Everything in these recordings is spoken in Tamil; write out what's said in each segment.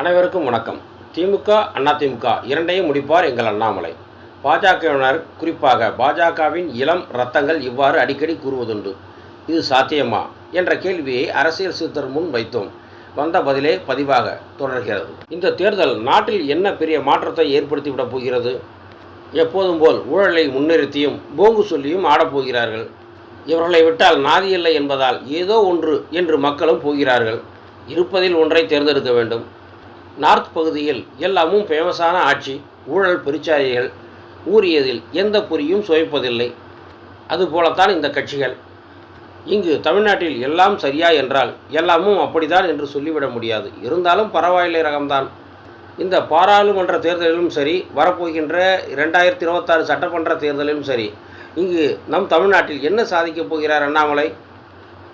அனைவருக்கும் வணக்கம். திமுக அதிமுக இரண்டையும் முடிப்பார் எங்கள் அண்ணாமலை. பாஜகவினர் குறிப்பாக பாஜகவின் இளம் ரத்தங்கள் இவ்வாறு அடிக்கடி கூறுவதுண்டு. இது சாத்தியமா? என்ற கேள்வியை அரசியல் சித்தர் முன் வைத்தோம். வந்த பதிலே பதிவாக தொடர்கிறது. இந்த தேர்தல் நாட்டில் என்ன பெரிய மாற்றத்தை ஏற்படுத்திவிடப் போகிறது? எப்போதும் போல் ஊழலை முன்னிறுத்தியும் போங்கு சொல்லியும் ஆடப்போகிறார்கள் இவர்களை விட்டால் நாதியில்லை என்பதால் ஏதோ ஒன்று என்று மக்களும் போகிறார்கள். இருப்பதில் ஒன்றை தேர்ந்தெடுக்க வேண்டும். நார்த் பகுதியில் எல்லாமும் ஃபேமஸான ஆட்சி ஊழல் பெருச்சாரிகள் ஊறியதில் எந்த பொறியும் சுவைப்பதில்லை. அதுபோலத்தான் இந்த கட்சிகள். இங்கு தமிழ்நாட்டில் எல்லாம் சரியா என்றால் எல்லாமும் அப்படித்தான் என்று சொல்லிவிட முடியாது. இருந்தாலும் பரவாயில்லை ரகம்தான். இந்த பாராளுமன்ற தேர்தலிலும் சரி வரப்போகின்ற இரண்டாயிரத்தி இருபத்தாறு சட்டமன்ற தேர்தலிலும் சரி இங்கு நம் தமிழ்நாட்டில் என்ன சாதிக்கப் போகிறார் அண்ணாமலை?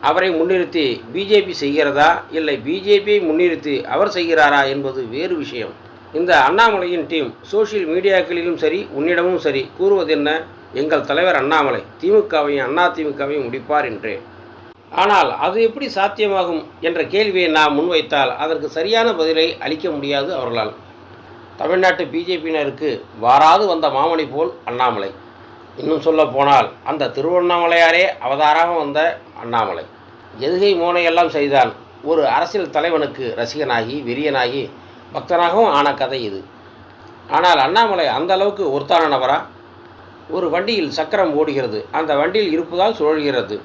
அவரை முன்னிறுத்தி பிஜேபி செய்கிறதா? இல்லை பிஜேபியை முன்னிறுத்தி அவர் செய்கிறாரா என்பது வேறு விஷயம். இந்த அண்ணாமலையின் டீம் சோஷியல் மீடியாக்களிலும் சரி உன்னிடமும் சரி கூறுவதென்ன எங்கள் தலைவர் அண்ணாமலை திமுகவையும் அண்ணா திமுகவையும் முடிப்பார் என்று. ஆனால் அது எப்படி சாத்தியமாகும் என்ற கேள்வியை நாம் முன்வைத்தால் அதற்கு சரியான பதிலை அளிக்க முடியாது அவர்களால். தமிழ்நாட்டு பிஜேபியினருக்கு வாராது வந்த மாமணி போல் அண்ணாமலை. இன்னும் சொல்ல போனால் அந்த திருவண்ணாமலையாரே அவதாராக வந்த அண்ணாமலை. எதுகை மோனையெல்லாம் செய்தான். ஒரு அரசியல் தலைவனுக்கு ரசிகனாகி விரியனாகி பக்தனாகவும் ஆன கதை இது. ஆனால் அண்ணாமலை அந்த அளவுக்கு ஒருத்தான நபரா ஒரு வண்டியில் சக்கரம் ஓடுகிறது. அந்த வண்டியில் இருப்பதால் சுழல்கிறது.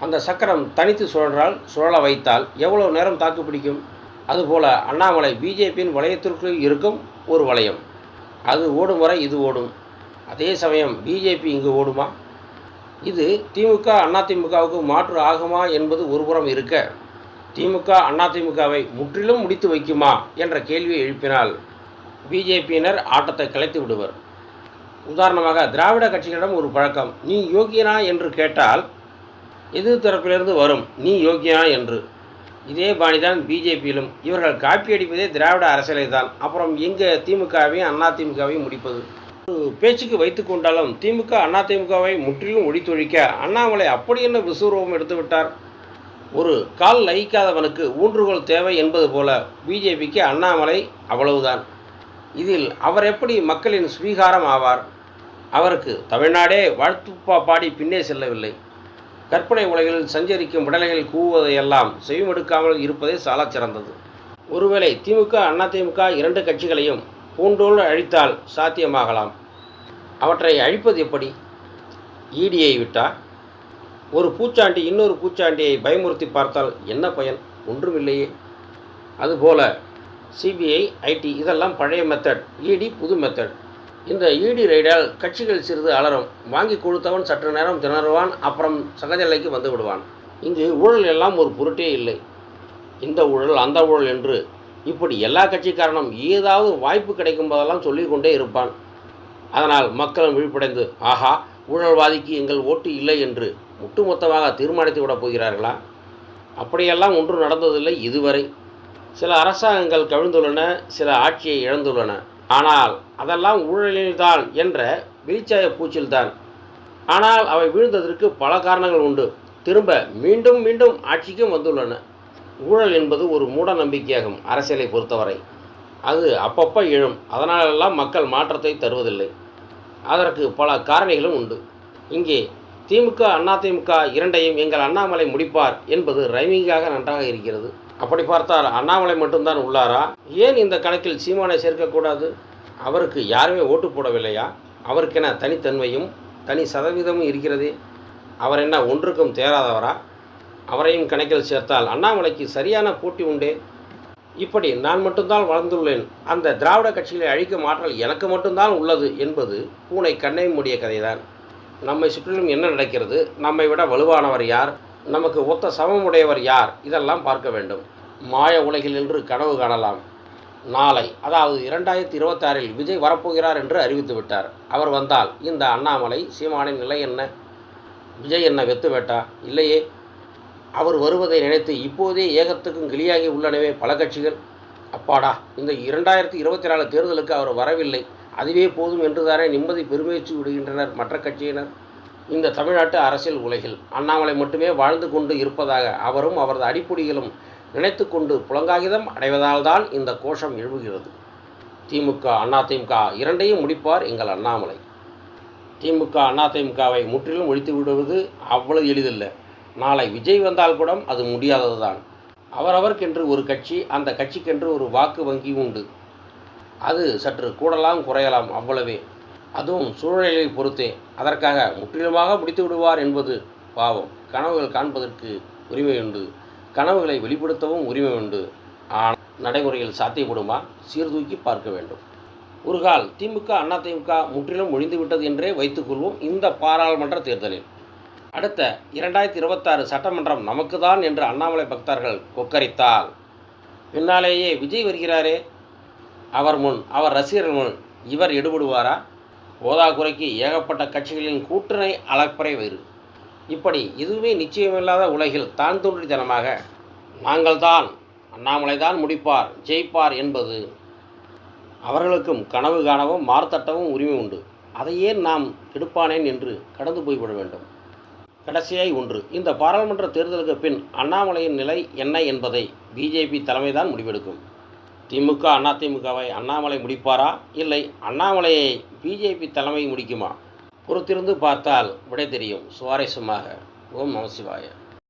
அந்த சக்கரம் தனித்து சுழன்றால் சுழல வைத்தால் எவ்வளோ நேரம் தாக்கு பிடிக்கும்? அதுபோல அண்ணாமலை பிஜேபியின் வளையத்திற்குள் இருக்கும் ஒரு வளையம். அது ஓடும் வரை இது ஓடும். அதே சமயம் பிஜேபி இங்கு ஓடுமா? இது திமுக அதிமுகவுக்கு மாற்று ஆகுமா என்பது ஒருபுறம் இருக்க. திமுக அதிமுகவை முற்றிலும் முடித்து வைக்குமா என்ற கேள்வியை எழுப்பினால் பிஜேபியினர் ஆட்டத்தை கலைத்து விடுவர். உதாரணமாக திராவிட கட்சிகளிடம் ஒரு பழக்கம் நீ யோகியனா? என்று கேட்டால் எதிர் தரப்பிலிருந்து வரும் நீ யோகியனா? என்று. இதே பாணிதான் பிஜேபியிலும் இவர்கள் காப்பி அடிப்பதே திராவிட அரசியலை தான் அப்புறம் எங்கே திமுகவையும் அதிமுகவையும் முடிப்பது? பேச்சுக்கு வைத்து கொண்டாலும் திமுக அதிமுகவை முற்றிலும் ஒழித்தொழிக்க அண்ணாமலை அப்படி என்ன விசுரூபம் எடுத்துவிட்டார் ஒரு கால் லயிக்காதவனுக்கு ஊன்றுகோல் தேவை என்பது போல பிஜேபிக்கு அண்ணாமலை அவ்வளவுதான். இதில் அவர் எப்படி மக்களின் ஸ்வீகாரம் ஆவார்? அவருக்கு தமிழ்நாடே வாழ்த்துப்பா பாடி பின்னே செல்லவில்லை. கற்பனை உலகில் சஞ்சரிக்கும் விடலைகள் கூவுவதையெல்லாம் செவிமடுக்காமல் இருப்பதே சாலச் சிறந்தது ஒருவேளை திமுக அதிமுக இரண்டு கட்சிகளையும் பூண்டோடு அழித்தால் சாத்தியமாகலாம். அவற்றை அழிப்பது எப்படி? ஈடியை விட்டா? ஒரு பூச்சாண்டி இன்னொரு பூச்சாண்டியை பயமுறுத்தி பார்த்தால் என்ன பயன்? ஒன்றுமில்லையே. அதுபோல சிபிஐ ஐடி இதெல்லாம் பழைய மெத்தட் இடி புது மெத்தட் இந்த இடி ரைடால் கட்சிகள் சிறிது அலறும். வாங்கி கொடுத்தவன் சற்று நேரம் திணறுவான் அப்புறம் சகஜலைக்கு வந்து விடுவான். இங்கு ஊழல் எல்லாம் ஒரு பொருட்டே இல்லை. இந்த ஊழல் அந்த ஊழல் என்று இப்படி எல்லா கட்சிக்காரனும் ஏதாவது வாய்ப்பு கிடைக்கும் போதெல்லாம் சொல்லிக்கொண்டே இருப்பான். அதனால் மக்களும் விழிப்படைந்து ஆஹா ஊழல்வாதிக்கு எங்கள் ஓட்டு இல்லை என்று ஒட்டுமொத்தமாக தீர்மானித்து விடப் போகிறார்களா? அப்படியெல்லாம் ஒன்றும் நடந்ததில்லை இதுவரை. சில அரசாங்கங்கள் கவிழ்ந்துள்ளன சில ஆட்சியை இழந்துள்ளன. ஆனால் அதெல்லாம் ஊழலில்தான் என்ற வெளிச்சாய பூச்சில்தான். ஆனால் அவை வீழ்ந்ததற்கு பல காரணங்கள் உண்டு. திரும்ப மீண்டும் மீண்டும் ஆட்சிக்கும் வந்துள்ளன. ஊழல் என்பது ஒரு மூட நம்பிக்கையாகும் அரசியலை பொறுத்தவரை. அது அப்பப்போ எழும். அதனாலெல்லாம் மக்கள் மாற்றத்தை தருவதில்லை. அதற்கு பல காரணிகளும் உண்டு. இங்கே திமுக அதிமுக இரண்டையும் எங்கள் அண்ணாமலை முடிப்பார் என்பது ரைமிங்காக நன்றாக இருக்கிறது. அப்படி பார்த்தால் அண்ணாமலை மட்டும்தான் உள்ளாரா? ஏன் இந்த கணக்கில் சீமானை சேர்க்கக்கூடாது? அவருக்கு யாருமே ஓட்டு போடவில்லையா? அவருக்கென தனித்தன்மையும் தனி சதவீதமும் இருக்கிறதே. அவர் என்ன ஒன்றுக்கும் தேராதவரா? அவரையும் கணக்கில் சேர்த்தால் அண்ணாமலைக்கு சரியான போட்டி உண்டே. இப்படி நான் மட்டும்தான் வளர்ந்துள்ளேன். அந்த திராவிட கட்சிகளை அழிக்கும் ஆற்றல் எனக்கு மட்டும்தான் உள்ளது என்பது பூனை கண்ணை மூடிய கதைதான். நம்மை சுற்றிலும் என்ன நடக்கிறது? நம்மை விட வலுவானவர் யார்? நமக்கு ஒத்த சமமுடையவர் யார்? இதெல்லாம் பார்க்க வேண்டும். மாய உலகில் என்று கனவு காணலாம். நாளை அதாவது இரண்டாயிரத்தி இருபத்தாறில் விஜய் வரப்போகிறார் என்று அறிவித்து விட்டார். அவர் வந்தால் இந்த அண்ணாமலை சீமானின் நிலை என்ன? விஜய் என்ன வெத்து வேட்டா? இல்லையே. அவர் வருவதை நினைத்து இப்போதே ஏகத்துக்கும் கிளியாகி உள்ளனவே பல கட்சிகள். அப்பாடா இந்த இரண்டாயிரத்தி இருபத்தி நாலு தேர்தலுக்கு அவர் வரவில்லை. அதுவே போதும் என்றுதானே நிம்மதி பெருமேச்சு விடுகின்றனர் மற்ற கட்சியினர். இந்த தமிழ்நாட்டு அரசியல் உலகில் அண்ணாமலை மட்டுமே வாழ்ந்து கொண்டு இருப்பதாக அவரும் அவரது அடிப்பொடிகளும் நினைத்து கொண்டு புலங்காகிதம் அடைவதால்தான் இந்த கோஷம் எழுவுகிறது திமுக அதிமுக இரண்டையும் முடிப்பார் எங்கள் அண்ணாமலை. திமுக அதிமுகவை முற்றிலும் ஒழித்து விடுவது அவ்வளவு எளிதில்லை. நாளை விஜய் வந்தால் கூட அது முடியாததுதான். அவரவர்க்கென்று அவரவருக்கென்று ஒரு கட்சி அந்த கட்சிக்கென்று ஒரு வாக்கு வங்கி உண்டு. அது சற்று கூடலாம் குறையலாம் அவ்வளவே. அதுவும் சூழ்நிலையை பொறுத்தே. அதற்காக முற்றிலுமாக முடித்து விடுவார் என்பது பாவம். கனவுகள் காண்பதற்கு உரிமை உண்டு. கனவுகளை வெளிப்படுத்தவும் உரிமை உண்டு. ஆனால் நடைமுறையில் சாத்தியப்படுமா? சீர்தூக்கி பார்க்க வேண்டும். ஒரு கால் திமுக அதிமுக முற்றிலும் ஒழிந்து விட்டது என்றே வைத்துக்கொள்வோம் இந்த பாராளுமன்ற தேர்தலில். அடுத்த இரண்டாயிரத்தி இருபத்தாறு சட்டமன்றம் நமக்கு தான் என்று அண்ணாமலை பக்தர்கள் கொக்கரித்தால். பின்னாலேயே விஜய் வருகிறாரே. அவர் முன் அவர் ரசிகர்கள் முன் இவர் எடுபடுவாரா? போதாக்குறைக்கு ஏகப்பட்ட கட்சிகளின் கூட்டணி அளப்பறை வேறு. இப்படி எதுவுமே நிச்சயமில்லாத உலகில் தான் தோன்றித்தனமாக நாங்கள்தான் அண்ணாமலை தான் முடிப்பார் ஜெயிப்பார் என்பது அவர்களுக்கும் கனவு காணவும் மார்த்தட்டவும் உரிமை உண்டு. அதையே நாம் எடுப்பானேன் என்று கடந்து போய்விட வேண்டும். கடைசியாய் ஒன்று. இந்த பாராளுமன்ற தேர்தலுக்கு பின் அண்ணாமலையின் நிலை என்ன என்பதை பிஜேபி தலைமைதான் முடிவெடுக்கும். திமுக அதிமுகவை அண்ணாமலை முடிப்பாரா? இல்லை அண்ணாமலையை பிஜேபி தலைமை முடிக்குமா? பொறுத்திருந்து பார்த்தால் விடை தெரியும். சுவாரஸ்யமாக ஓம் நம